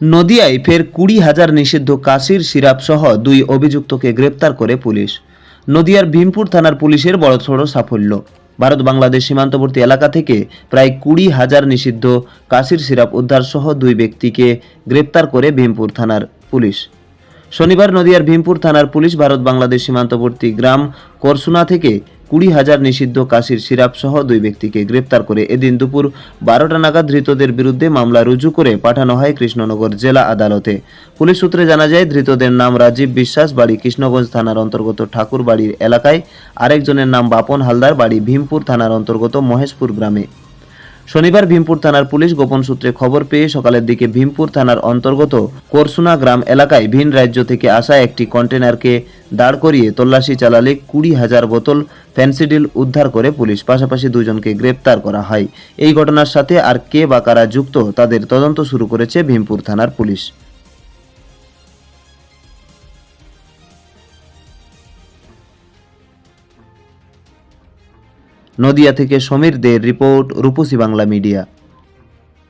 নদিয়ায় ফের কুড়ি হাজার নিষিদ্ধ কাশির সিরাপ সহ দুই অভিযুক্তকে গ্রেপ্তার করে পুলিশ। নদিয়ার ভীমপুর থানার পুলিশের বড়সড় সাফল্য। ভারত বাংলাদেশ সীমান্তবর্তী এলাকা থেকে প্রায় কুড়ি হাজার নিষিদ্ধ কাশির সিরাপ উদ্ধার সহ দুই ব্যক্তিকে গ্রেপ্তার করে ভীমপুর থানার পুলিশ। শনিবার নদিয়ার ভীমপুর থানার পুলিশ ভারত বাংলাদেশ সীমান্তবর্তী গ্রাম করসুনা থেকে কুড়ি হাজার নিষিদ্ধ কাশির সিরাপ সহ দুই ব্যক্তিকে গ্রেপ্তার করে এদিন দুপুর বারোটা নাগাদ ধৃতদের বিরুদ্ধে মামলা রুজু করে পাঠানো হয় কৃষ্ণনগর জেলা আদালতে। পুলিশ সূত্রে জানা যায়, ধৃতদের নাম রাজীব বিশ্বাস, বাড়ি কৃষ্ণগঞ্জ থানার অন্তর্গত ঠাকুরবাড়ির এলাকায়। আরেকজনের নাম বাপন হালদার, বাড়ি ভীমপুর থানার অন্তর্গত মহেশপুর গ্রামে। শনিবার ভীমপুর থানার পুলিশ গোপন সূত্রে খবর পেয়ে সকালের দিকে ভীমপুর থানার অন্তর্গত করসুনা গ্রাম এলাকায় ভিন রাজ্য থেকে আসা একটি কন্টেনারকে দাঁড় করিয়ে তল্লাশি চালালে কুড়ি হাজার বোতল ফ্যান্সিডিল উদ্ধার করে পুলিশ। পাশাপাশি দুজনকে গ্রেপ্তার করা হয়। এই ঘটনার সাথে আর কে বা কারা যুক্ত, তাদের তদন্ত শুরু করেছে ভীমপুর থানার পুলিশ। নদিয়া থেকে সমীরদের রিপোর্ট রূপসী বাংলা মিডিয়া।